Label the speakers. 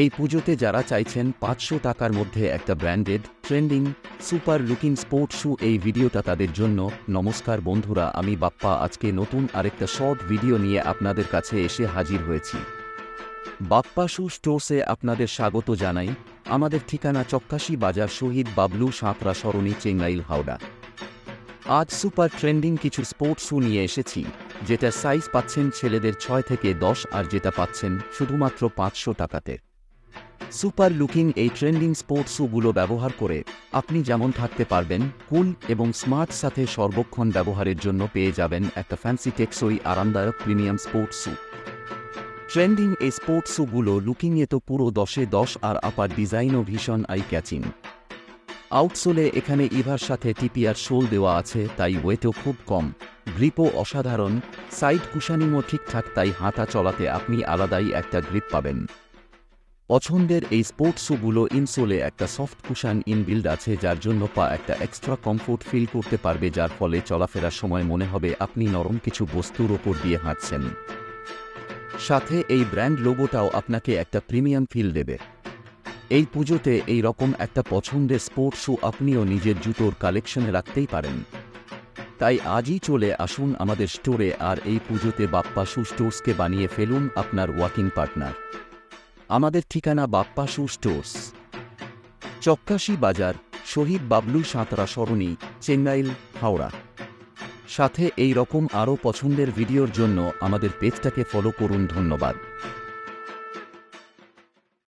Speaker 1: এই পুজোতে যারা চাইছেন পাঁচশো টাকার মধ্যে একটা branded, trending, super looking sport shoe এই ভিডিওটা তাদের জন্য, নমস্কার বন্ধুরা, আমি বাপ্পা আজকে নতুন আরেকটা শর্ট ভিডিও নিয়ে আপনাদের কাছে এসে হাজির হয়েছি। বাপ্পা শু স্টোর্সে আপনাদের স্বাগত জানাই, আমাদের ঠিকানা চক্কাশি বাজার শহীদ বাবলু সাঁতরা সরণি চেঙ্গাইল হাওড়া। আজ সুপার ট্রেন্ডিং কিছু স্পোর্টস শু নিয়ে এসেছি যেটা সাইজ পাচ্ছেন ছেলেদের ছয় থেকে দশ আর যেটা পাচ্ছেন শুধুমাত্র পাঁচশো টাকাতে। সুপার লুকিং এই ট্রেন্ডিং স্পোর্টস শুগুলো ব্যবহার করে আপনি যেমন থাকতে পারবেন, কুল এবং স্মার্ট সাথে সর্বক্ষণ ব্যবহারের জন্য পেয়ে যাবেন একটা ফ্যান্সি টেকসই আরামদায়ক প্রিমিয়াম স্পোর্টস শু। ট্রেন্ডিং এই স্পোর্টস শুগুলো লুকিংয়ে তো পুরো দশে দশ আর আপার ডিজাইনও ভীষণ আই ক্যাচিং আউটসোলে এখানে ইভার সাথে টিপিআর শোল দেওয়া আছে, তাই ওয়েটও খুব কম। গ্রিপও অসাধারণ, সাইড কুশানিংও ঠিকঠাক, তাই হাঁটা চলাতে আপনি আলাদাই একটা গ্রিপ পাবেন। পছন্দের এই স্পোর্টস শুগুলো ইনসোলে একটা সফট কুশান ইনবিল্ড আছে, যার জন্য পা একটা এক্সট্রা কমফোর্ট ফিল করতে পারবে, যার ফলে চলাফেরার সময় মনে হবে আপনি নরম কিছু বস্তুর ওপর দিয়ে হাঁটছেন। সাথে এই ব্র্যান্ড লোগোটাও আপনাকে একটা প্রিমিয়াম ফিল দেবে। এই পুজোতে এই রকম একটা পছন্দের স্পোর্টস শু আপনিও নিজের জুতোর কালেকশনে রাখতেই পারেন। তাই আজই চলে আসুন আমাদের স্টোরে আর এই পুজোতে বাপ্পা শু স্টোর্সকে বানিয়ে ফেলুন আপনার ওয়াকিং পার্টনার আমাদের ঠিকানা বাপ্পা শু স্টোর্স চক্কাশি বাজার, শহীদ বাবলু সাঁতরা সরণি চেন্নাইল হাওড়া। সাথে এই রকম আরও পছন্দের ভিডিওর জন্য আমাদের পেজটাকে ফলো করুন, ধন্যবাদ।